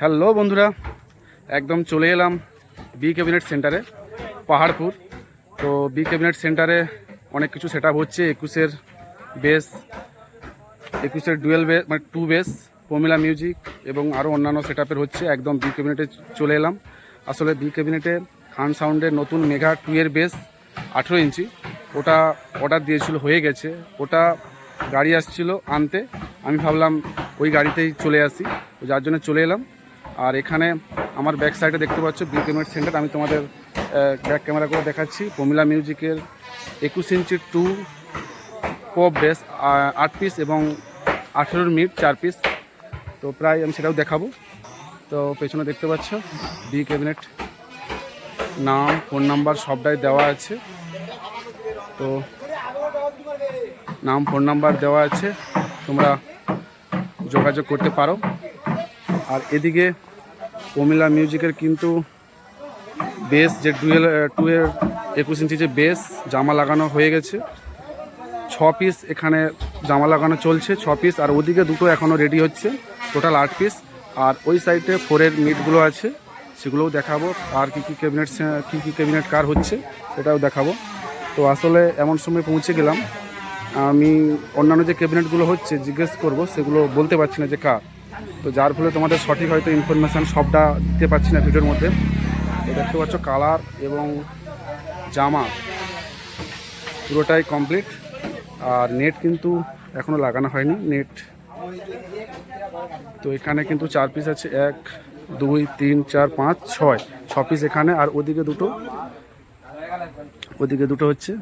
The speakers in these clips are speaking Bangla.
হ্যালো বন্ধুরা, একদম চলে এলাম বি ক্যাবিনেট সেন্টারে পাহাড়পুর। তো বি ক্যাবিনেট সেন্টারে অনেক কিছু সেট হচ্ছে, একুশের বেস একুশের ডুয়েল বেস মানে টু বেস প্রমিলা মিউজিক এবং আরও অন্যান্য সেট হচ্ছে, একদম বি ক্যাবিনেটে চলে এলাম। আসলে বি ক্যাবিনেটে খান সাউন্ডের নতুন মেঘা টু এর বেস আঠেরো ইঞ্চি, ওটা অর্ডার দিয়েছিল, হয়ে গেছে। ওটা গাড়ি আসছিল আনতে, আমি ভাবলাম ওই গাড়িতেই চলে আসি, যার জন্য চলে এলাম। আর এখানে আমার ব্যাক সাইডে দেখতে পাচ্ছ বি ক্যামেরা সেন্টার আমি তোমাদের ব্যাক ক্যামেরা করে দেখাচ্ছি। প্রমিলা মিউজিকের একুশ ইঞ্চির টু পপ বেস আট পিস এবং আঠেরোর মিট চার পিস তো প্রায় আমি সেটাও দেখাবো। তো পেছনে দেখতে পাচ্ছ বি ক্যাবিনেট নাম ফোন নাম্বার সবটাই দেওয়া আছে। তো নাম ফোন নাম্বার দেওয়া আছে। তোমরা যোগাযোগ করতে পারো। আর এদিকে প্রমিলা মিউজিকের কিন্তু বেস যে টুয়েল টু এর একুশ ইঞ্চি যে বেস জামা লাগানো হয়ে গেছে। ছ পিস এখানে জামা লাগানো চলছে, ছ পিস আর ওদিকে দুটো এখনও রেডি হচ্ছে টোটাল আট পিস আর ওই সাইডে ফোরের মিটগুলো আছে, সেগুলোও দেখাবো, আর কী কী ক্যাবিনেট কী কী ক্যাবিনেট কার হচ্ছে, সেটাও দেখাবো। তো আসলে এমন সময় পৌঁছে গেলাম। আমি অন্যান্য যে ক্যাবিনেটগুলো হচ্ছে, জিজ্ঞেস করব, সেগুলো বলতে পারছি না যে কার। তো যার ফলে তোমাদের সঠিক হয়তো ইনফরমেশান সবটা দিতে পারছি না ভিডিওর মধ্যে। দেখতে পাচ্ছ কালার এবং জামা পুরোটাই কমপ্লিট আর নেট কিন্তু এখনও লাগানো হয়নি নেট তো এখানে কিন্তু চার পিস আছে, এক, দুই, তিন, চার, পাঁচ, ছয়। ছ পিস এখানে, আর ওদিকে দুটো ওদিকে দুটো হচ্ছে।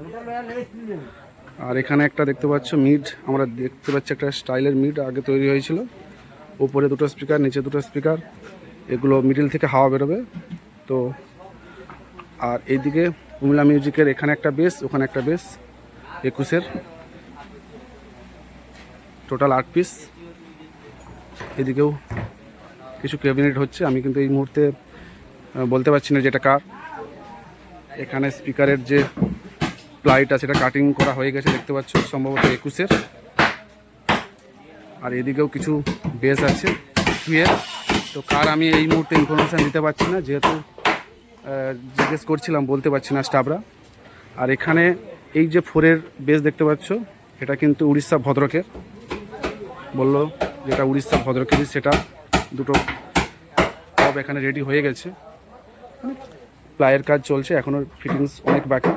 আর এখানে একটা দেখতে পাচ্ছ মিড আমরা দেখতে পাচ্ছি একটা স্টাইলের মিড আগে তৈরি হয়েছিল। উপরে দুটো স্পিকার নিচে দুটো স্পিকার এগুলো মিডিল থেকে হাওয়া বেরোবে। তো, আর এইদিকে কুমিল্লা মিউজিকের এখানে একটা বেস ওখানে একটা বেস একুশের টোটাল আট পিস এদিকেও কিছু ক্যাবিনেট হচ্ছে, আমি কিন্তু এই মুহূর্তে বলতে পারছি না যেটা কার। এখানে স্পিকারের যে প্লাইটা সেটা কাটিং করা হয়ে গেছে, দেখতে পাচ্ছ, সম্ভবত একুশের। আর এদিকেও কিছু বেস আছে টুয়ের তো কার আমি এই মুহূর্তে ইনফরমেশান দিতে পারছি না, যেহেতু জিজ্ঞেস করছিলাম, বলতে পারছি না স্টাফরা আর এখানে এই যে ফোরের বেস দেখতে পাচ্ছ, এটা কিন্তু উড়িষ্যা ভদ্রকের। বলল যেটা উড়িষ্যা ভদ্রকেরই, সেটা দুটো সব এখানে রেডি হয়ে গেছে। প্লায়ের কাজ চলছে এখনও ফিটিংস অনেক বাকি।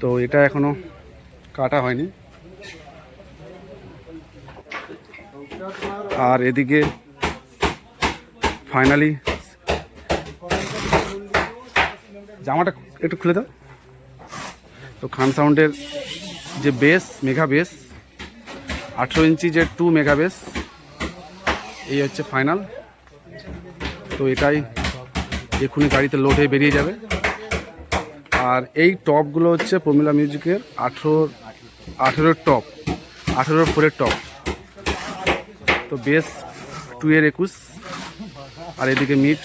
তো এটা এখনও কাটা হয়নি। আর এদিকে ফাইনালি জামাটা একটু খুলে দাও। তো খান সাউন্ডের যে বেস মেগা বেস আঠেরো ইঞ্চি যে টু মেগা বেস এই হচ্ছে ফাইনাল। তো এটাই এক্ষুনি গাড়িতে লোড হয়ে বেরিয়ে যাবে। আর এই টপগুলো হচ্ছে প্রমিলা মিউজিকের আঠেরো, আঠেরোর টপ আঠেরোর ফোরের টপ তো বেস টু এর একুশ। আর এদিকে মিট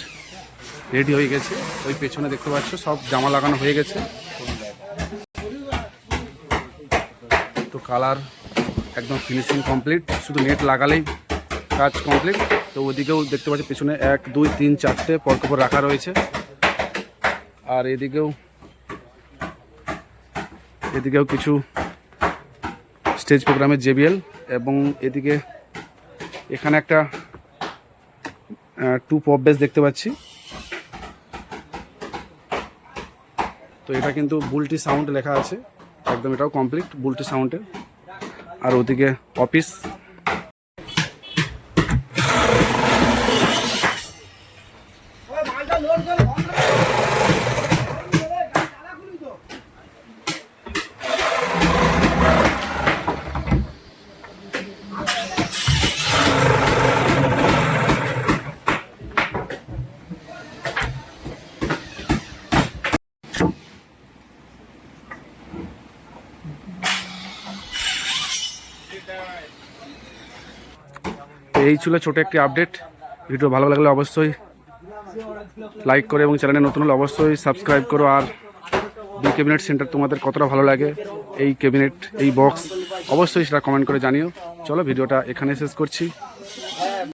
রেডি হয়ে গেছে। ওই পেছনে দেখতে পাচ্ছ, সব জামা লাগানো হয়ে গেছে। তো কালার একদম ফিনিশিং কমপ্লিট শুধু নেট লাগালেই কাজ কমপ্লিট তো ওদিকেও দেখতে পাচ্ছি, পিছনে এক, দুই, তিন, চারটে পরকপর রাখা রয়েছে। আর এদিকেও এদিকেও কিছু স্টেজ প্রোগ্রামের জেবিএল এবং এদিকে এখানে একটা টু পপ বেস দেখতে পাচ্ছি। তো এটা কিন্তু বুলটি সাউন্ড লেখা আছে। একদম এটাও কমপ্লিট বুলটি সাউন্ডের আর ওদিকে অফিস এই ছিল ছোট একটি আপডেট ভিডিও ভালো লাগলে অবশ্যই লাইক করে এবং চ্যানেলে নতুন হলে অবশ্যই সাবস্ক্রাইব করো। আর এই ক্যাবিনেট সেন্টার তোমাদের কতটা ভালো লাগে, এই ক্যাবিনেট এই বক্স অবশ্যই সেটা কমেন্ট করে জানিও। চলো ভিডিওটা এখানে শেষ করছি।